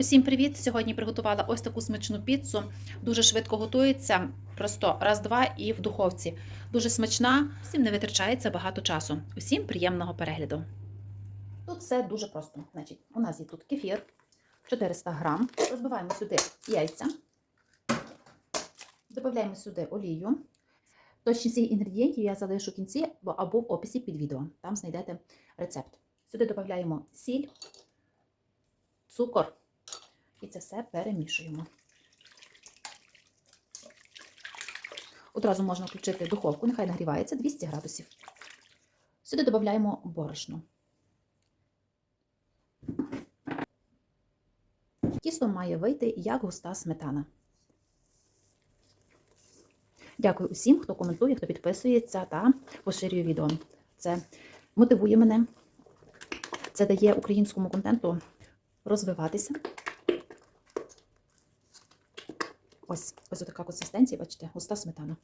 Усім привіт! Сьогодні приготувала ось таку смачну піцу. Дуже швидко готується, просто раз-два і в духовці. Дуже смачна, всім не витрачається багато часу. Усім приємного перегляду. Тут все дуже просто. Значить, у нас є тут кефір 400 грам. Розбиваємо сюди яйця, додаємо сюди олію. Точність інгредієнтів я залишу в кінці або в описі під відео. Там знайдете рецепт. Сюди додаємо сіль, цукор. І це все перемішуємо. Одразу можна включити духовку, нехай нагрівається 200 градусів. Сюди додаємо борошно. Тісто має вийти як густа сметана. Дякую усім, хто коментує, хто підписується та поширює відео. Це мотивує мене, це дає українському контенту розвиватися. Ось ось така консистенція, бачите, густа сметана.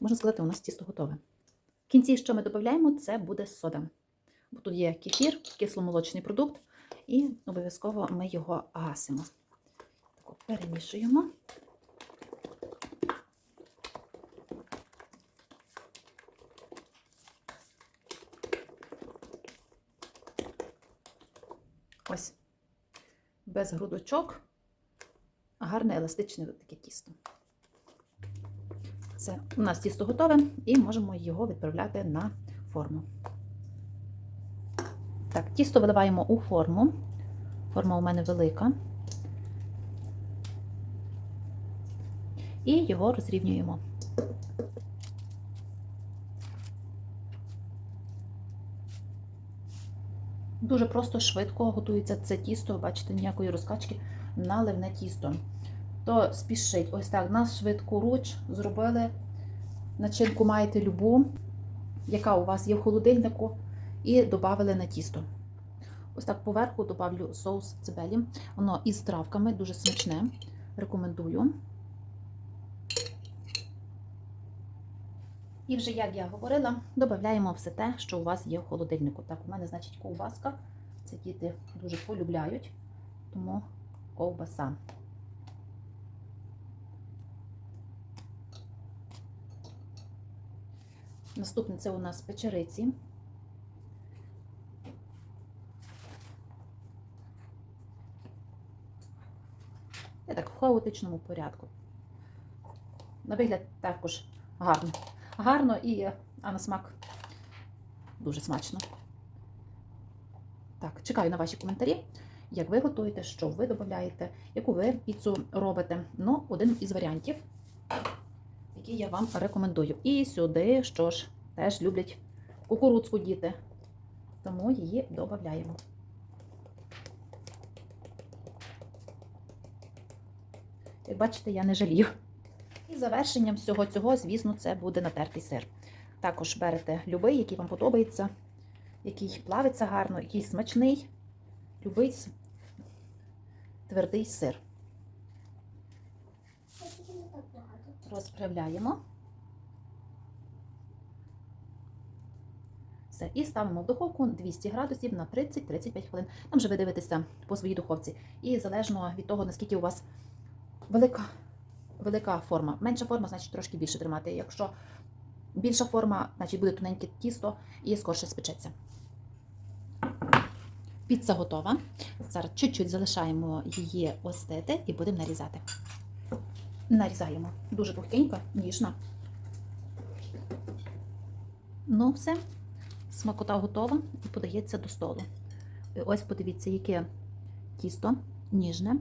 Можна сказати, у нас тісто готове. В кінці, що ми додаємо, це буде сода. Бо тут є кефір, кисломолочний продукт, і обов'язково ми його гасимо. Так, перемішуємо. Ось. Без грудочок гарне еластичне таке тісто. Це у нас тісто готове і можемо його відправляти на форму. Так, тісто виливаємо у форму. Форма у мене велика. І його розрівнюємо. Дуже просто швидко готується це тісто, бачите, ніякої розкачки, наливне тісто то спішить. Ось так, на швидку руч зробили. Начинку маєте любу, яка у вас є в холодильнику, і додали на тісто. Ось так поверху добавлю соус цибелі. Воно із травками, дуже смачне. Рекомендую. І вже, як я говорила, додаємо все те, що у вас є в холодильнику. Так, у мене, значить, ковбаска. Це діти дуже полюбляють, тому ковбаса. Наступне це у нас печериці. Я так в хаотичному порядку. На вигляд також гарно. Гарно і а на смак дуже смачно. Так, чекаю на ваші коментарі, як ви готуєте, що ви додаєте, яку ви піцу робите. Ну, один із варіантів, який я вам рекомендую. І сюди, що ж, теж люблять кукурудзку діти, тому її додаємо. Як бачите, я не жалію. І завершенням всього цього, звісно, це буде натертий сир. Також берете любий, який вам подобається, який плавиться гарно, який смачний, любий твердий сир. Розправляємо. Все, і ставимо в духовку 200 градусів на 30-35 хвилин. Там вже ви дивитеся по своїй духовці. І залежно від того, наскільки у вас велика, велика форма. Менша форма, значить трошки більше тримати. Якщо більша форма, значить буде тоненьке тісто і скорше спечеться. Піца готова. Зараз чуть-чуть залишаємо її остити і будемо нарізати. Нарізаємо. Дуже пухкенько, ніжно. Ну, все. Смакота готова і подається до столу. І ось подивіться, яке тісто ніжне,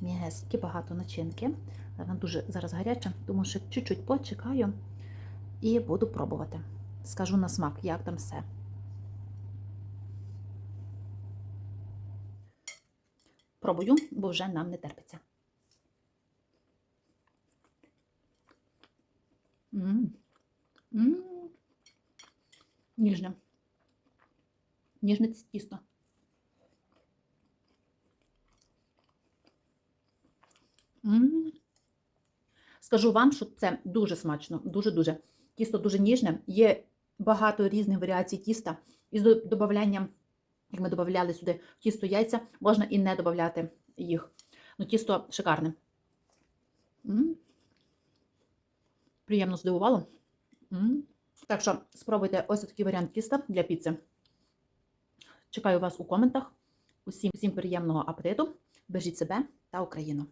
м'ягесеньке, багато начинки. Вона дуже зараз гаряча, тому що чуть-чуть почекаю і буду пробувати. Скажу на смак, як там все. Пробую, бо вже нам не терпиться. М. М. Ніжне. Ніжне тісто. М. Скажу вам, що це дуже смачно, дуже-дуже. Тісто дуже ніжне, є багато різних варіацій тіста із додаванням як ми додавали сюди тісто яйця, можна і не додавати їх. Ну, тісто шикарне. М. Приємно здивувало. Так що спробуйте ось такий варіант тіста для піци. Чекаю вас у коментах. Усім, всім приємного апетиту. Бережіть себе та Україну.